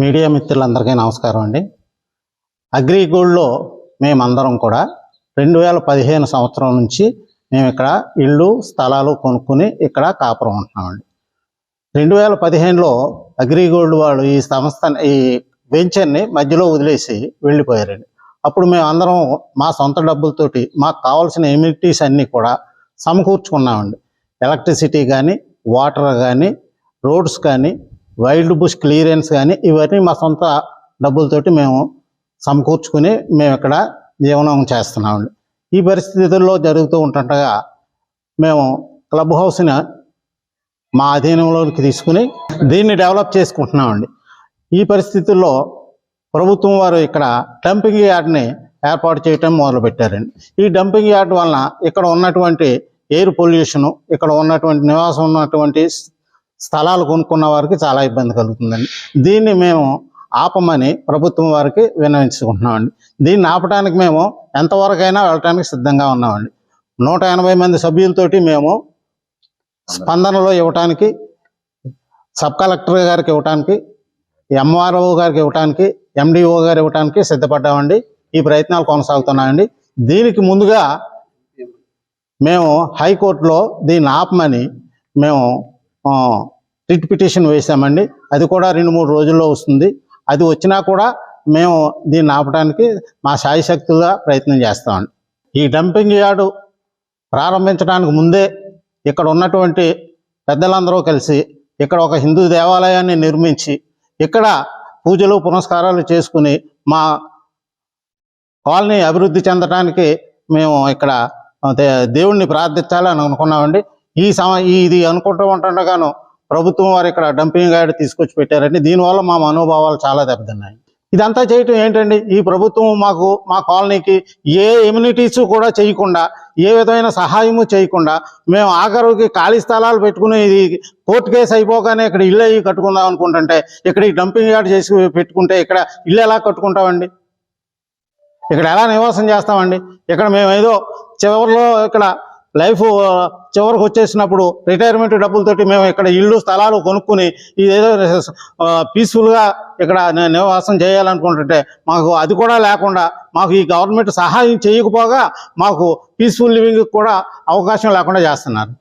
Media మిత్రులందరికీ నమస్కారం అండి. అగ్రిగోల్డ్లో మేమందరం కూడా రెండు వేల పదిహేను సంవత్సరం నుంచి మేము ఇక్కడ ఇళ్ళు స్థలాలు కొనుక్కుని ఇక్కడ కాపురం ఉంటున్నామండి. రెండు వేల పదిహేనులో అగ్రిగోల్డ్ వాళ్ళు ఈ సంస్థ ఈ వెంచర్ని మధ్యలో వదిలేసి వెళ్ళిపోయారండి. అప్పుడు మేము అందరం మా సొంత డబ్బులతోటి మాకు కావాల్సిన ఎమ్యూనిటీస్ అన్నీ కూడా సమకూర్చుకున్నామండి. ఎలక్ట్రిసిటీ కానీ వాటర్ కానీ రోడ్స్ కానీ వైల్డ్ బుష్ క్లియరెన్స్ కానీ ఇవన్నీ మా సొంత డబ్బులతోటి మేము సమకూర్చుకుని మేము ఇక్కడ జీవనం చేస్తున్నామండి. ఈ పరిస్థితుల్లో జరుగుతూ ఉంటుండగా మేము క్లబ్ హౌస్ని మా అధీనంలోకి తీసుకుని దీన్ని డెవలప్ చేసుకుంటున్నామండి. ఈ పరిస్థితుల్లో ప్రభుత్వం వారు ఇక్కడ డంపింగ్ యార్డ్ని ఏర్పాటు చేయటం మొదలుపెట్టారండి. ఈ డంపింగ్ యార్డ్ వలన ఇక్కడ ఉన్నటువంటి ఎయిర్ పొల్యూషను ఇక్కడ ఉన్నటువంటి నివాసం ఉన్నటువంటి స్థలాలు కొనుక్కున్న వారికి చాలా ఇబ్బంది కలుగుతుందండి. దీన్ని మేము ఆపమని ప్రభుత్వం వారికి విన్నవించుకుంటున్నామండి. దీన్ని ఆపడానికి మేము ఎంతవరకైనా వెళ్ళటానికి సిద్ధంగా ఉన్నామండి. నూట ఎనభై మంది సభ్యులతోటి మేము స్పందనలో ఇవ్వటానికి సబ్ కలెక్టర్ గారికి ఇవ్వటానికి ఎంఆర్ఓ గారికి ఇవ్వటానికి ఎండిఓ గారు ఇవ్వటానికి సిద్ధపడ్డామండి. ఈ ప్రయత్నాలు కొనసాగుతున్నాయండి. దీనికి ముందుగా మేము హైకోర్టులో దీన్ని ఆపమని మేము రిట్ పిటిషన్ వేసామండి అది కూడా రెండు మూడు రోజుల్లో వస్తుంది. అది వచ్చినా కూడా మేము దీన్ని ఆపడానికి మా శాయశక్తులుగా ప్రయత్నం చేస్తామండి. ఈ డంపింగ్ యార్డు ప్రారంభించడానికి ముందే ఇక్కడ ఉన్నటువంటి పెద్దలందరూ కలిసి ఇక్కడ ఒక హిందూ దేవాలయాన్ని నిర్మించి ఇక్కడ పూజలు పునస్కారాలు చేసుకుని మా కాలనీ అభివృద్ధి చెందడానికి మేము ఇక్కడ దే- దేవుణ్ణి ప్రార్థించాలని అనుకున్నామండి. ఈ సమ ఇది అనుకుంటూ ఉంటుండగాను ప్రభుత్వం వారు ఇక్కడ డంపింగ్ యార్డ్ తీసుకొచ్చి పెట్టారండి. దీనివల్ల మా మనోభావాలు చాలా దెబ్బతిన్నాయి. ఇదంతా చేయటం ఏంటండి? ఈ ప్రభుత్వం మాకు మా కాలనీకి ఏ ఇమ్యూనిటీస్ కూడా చేయకుండా ఏ విధమైన సహాయము చేయకుండా మేము ఆఖరికి ఖాళీ స్థలాలు పెట్టుకుని ఇది కోర్టు కేసు అయిపోగానే ఇక్కడ ఇల్లు అయ్యి కట్టుకుందాం అనుకుంటుంటే ఇక్కడ ఈ డంపింగ్ యార్డ్ చేసి పెట్టుకుంటే ఇక్కడ ఇల్లు ఎలా కట్టుకుంటామండి? ఇక్కడ ఎలా నివాసం చేస్తామండి? ఇక్కడ మేము ఏదో చివరిలో ఇక్కడ లైఫ్ చివరికి వచ్చేసినప్పుడు రిటైర్మెంట్ డబ్బులతోటి మేము ఇక్కడ ఇల్లు స్థలాలు కొనుక్కుని ఇదేదో పీస్ఫుల్గా ఇక్కడ నివాసం చేయాలనుకుంటుంటే మాకు అది కూడా లేకుండా మాకు ఈ గవర్నమెంట్ సహాయం చేయకపోగా మాకు పీస్ఫుల్ లివింగ్ కూడా అవకాశం లేకుండా చేస్తున్నారు.